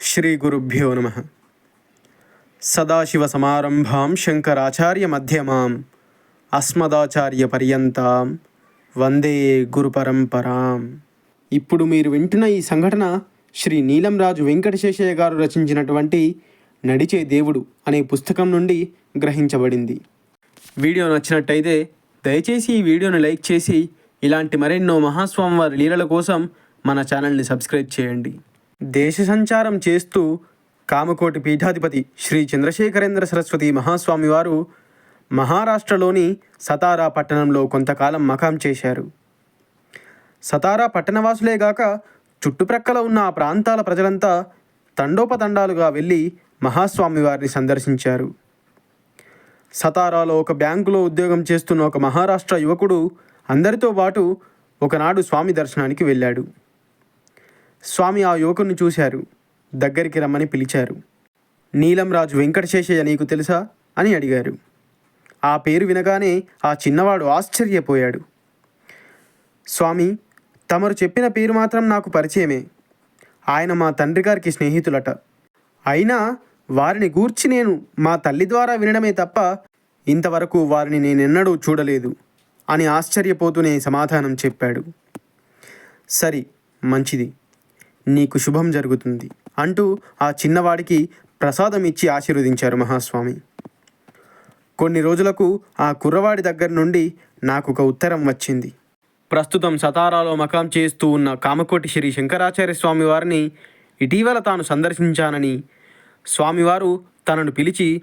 శ్రీ గురుభ్యో నమ సదాశివసమారంభాం శంకరాచార్య మధ్యమాం అస్మదాచార్య పర్యంతం వందే గురుపరంపరాం ఇప్పుడు మీరు వింటున్న ఈ సంఘటన శ్రీ నీలంరాజు వెంకటశేషయ్య గారు రచించినటువంటి నడిచే దేవుడు అనే పుస్తకం నుండి గ్రహించబడింది. వీడియో నచ్చినట్టయితే దయచేసి ఈ వీడియోని లైక్ చేసి ఇలాంటి మరెన్నో మహాస్వామివారి లీలల కోసం మన ఛానల్ని సబ్స్క్రైబ్ చేయండి. దేశ సంచారం చేస్తూ కామకోటి పీఠాధిపతి శ్రీ చంద్రశేఖరేంద్ర సరస్వతి మహాస్వామి వారు మహారాష్ట్రలోని సతారా పట్టణంలో కొంతకాలం మకాం చేశారు. సతారా పట్టణవాసులేగాక చుట్టుప్రక్కల ఉన్న ఆ ప్రాంతాల ప్రజలంతా తండోపతండాలుగా వెళ్ళి మహాస్వామి వారిని సందర్శించారు. సతారాలో ఒక బ్యాంకులో ఉద్యోగం చేస్తున్న ఒక మహారాష్ట్ర యువకుడు అందరితో పాటు ఒకనాడు స్వామి దర్శనానికి వెళ్ళాడు. స్వామి ఆ యువకుని చూశారు. దగ్గరికి రమ్మని పిలిచారు. నీలంరాజు వెంకటశేషయ్య నీకు తెలుసా? అని అడిగారు. ఆ పేరు వినగానే ఆ చిన్నవాడు ఆశ్చర్యపోయాడు. స్వామి తమరు చెప్పిన పేరు మాత్రం నాకు పరిచయమే. ఆయన మా తండ్రి గారికి స్నేహితులట. అయినా వారిని గూర్చి నేను మా తల్లి ద్వారా వినడమే తప్ప ఇంతవరకు వారిని నేనెన్నడూ చూడలేదు అని ఆశ్చర్యపోతూనే సమాధానం చెప్పాడు. సరి మంచిది. నీకు శుభం జరుగుతుంది అంటూ ఆ చిన్నవాడికి ప్రసాదం ఇచ్చి ఆశీర్వదించారు మహాస్వామి. కొన్ని రోజులకు ఆ కుర్రవాడి దగ్గర నుండి నాకు ఒక ఉత్తరం వచ్చింది. ప్రస్తుతం సతారాలో మకాం చేస్తూ ఉన్న కామకోటి శ్రీ శంకరాచార్య స్వామి వారిని ఇటీవల తాను సందర్శించానని స్వామివారు తనను పిలిచి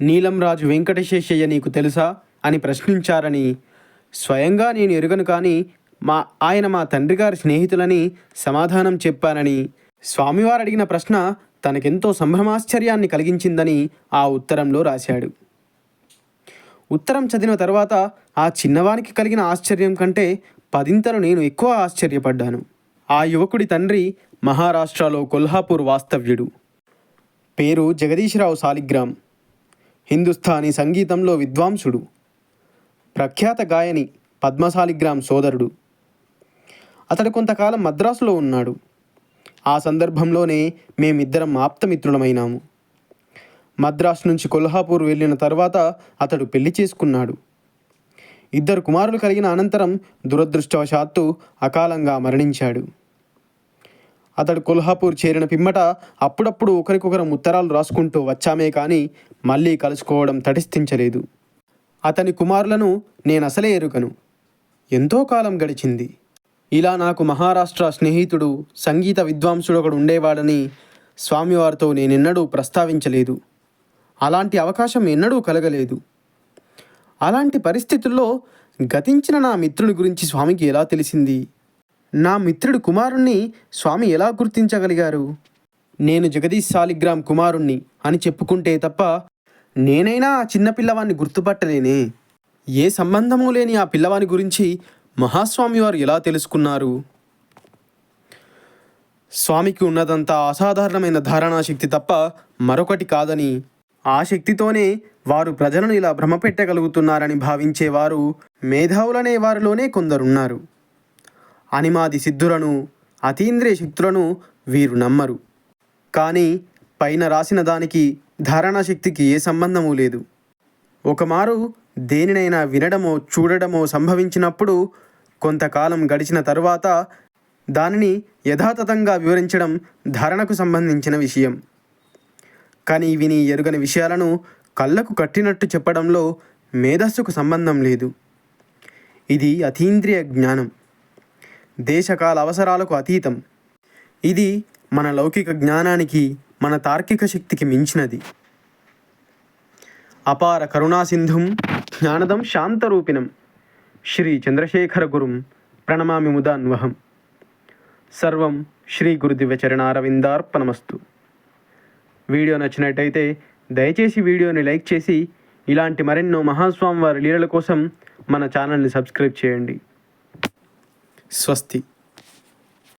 నీలంరాజు వెంకటశేషయ్య నీకు తెలుసా? అని ప్రశ్నించారని స్వయంగా నేను ఎరుగను కానీ మా ఆయన మా తండ్రి గారి స్నేహితులని సమాధానం చెప్పానని స్వామివారు అడిగిన ప్రశ్న తనకెంతో సంభ్రమాశ్చర్యాన్ని కలిగించిందని ఆ ఉత్తరంలో రాశాడు. ఉత్తరం చదివిన తర్వాత ఆ చిన్నవానికి కలిగిన ఆశ్చర్యం కంటే పదింతలు నేను ఎక్కువ ఆశ్చర్యపడ్డాను. ఆ యువకుడి తండ్రి మహారాష్ట్రలో కొల్హాపూర్ వాస్తవ్యుడు. పేరు జగదీశ్రావు సాలిగ్రామ్. హిందుస్థానీ సంగీతంలో విద్వాంసుడు. ప్రఖ్యాత గాయని పద్మశాలిగ్రామ్ సోదరుడు. అతడు కొంతకాలం మద్రాసులో ఉన్నాడు. ఆ సందర్భంలోనే మేమిద్దరం ఆప్తమిత్రులమైనాము. మద్రాసు నుంచి కొల్హాపూర్ వెళ్ళిన తర్వాత అతడు పెళ్ళి చేసుకున్నాడు. ఇద్దరు కుమారులు కలిగిన అనంతరం దురదృష్టవశాత్తు అకాలంగా మరణించాడు. అతడు కొల్హాపూర్ చేరిన పిమ్మట అప్పుడప్పుడు ఒకరికొకరం ఉత్తరాలు రాసుకుంటూ వచ్చామే కానీ మళ్ళీ కలుసుకోవడం తటిస్థించలేదు. అతని కుమారులను నేను అసలే ఎరుకను ఎంతో కాలం గడిచింది. ఇలా నాకు మహారాష్ట్ర స్నేహితుడు సంగీత విద్వాంసుడు ఒకడు ఉండేవాడని స్వామివారితో నేనెన్నడూ ప్రస్తావించలేదు. అలాంటి అవకాశం ఎన్నడూ కలగలేదు. అలాంటి పరిస్థితుల్లో గతించిన నా మిత్రుడి గురించి స్వామికి ఎలా తెలిసింది? నా మిత్రుడు కుమారుణ్ణి స్వామి ఎలా గుర్తించగలిగారు? నేను జగదీష్ సాలిగ్రామ్ కుమారుణ్ణి అని చెప్పుకుంటే తప్ప నేనైనా ఆ చిన్న పిల్లవాన్ని గుర్తుపట్టలేనే? ఏ సంబంధము లేని ఆ పిల్లవాని గురించి మహాస్వామి వారు ఎలా తెలుసుకున్నారు? స్వామికి ఉన్నదంతా అసాధారణమైన ధారణాశక్తి తప్ప మరొకటి కాదని ఆ శక్తితోనే వారు ప్రజలను ఇలా భ్రమపెట్టగలుగుతున్నారని భావించేవారు మేధావులనే వారిలోనే కొందరున్నారు. అనిమాది సిద్ధులను అతీంద్రియ శక్తులను వీరు నమ్మరు. కానీ పైన రాసిన దానికి ధారణా శక్తికి ఏ సంబంధము లేదు. ఒకమారు దేనినైనా వినడమో చూడడమో సంభవించినప్పుడు కొంతకాలం గడిచిన తరువాత దానిని యథాతథంగా వివరించడం ధారణకు సంబంధించిన విషయం. కానీ విని ఎరుగని విషయాలను కళ్ళకు కట్టినట్టు చెప్పడంలో మేధస్సుకు సంబంధం లేదు. ఇది అతీంద్రియ జ్ఞానం. దేశకాల అవసరాలకు అతీతం. ఇది మన లౌకిక జ్ఞానానికి మన తార్కిక శక్తికి మించినది. అపార కరుణాసింధుం జ్ఞానదం శాంతరూపిణం. శ్రీ చంద్రశేఖర గురుం ప్రణమామి ముదాన్వహం. సర్వం శ్రీ గురుదివ్యచరణారవిందార్పణమస్తు వీడియో నచ్చినట్టయితే దయచేసి వీడియోని లైక్ చేసి ఇలాంటి మరెన్నో మహాస్వామి వారి లీలల కోసం మన ఛానల్ని సబ్స్క్రైబ్ చేయండి. స్వస్తి.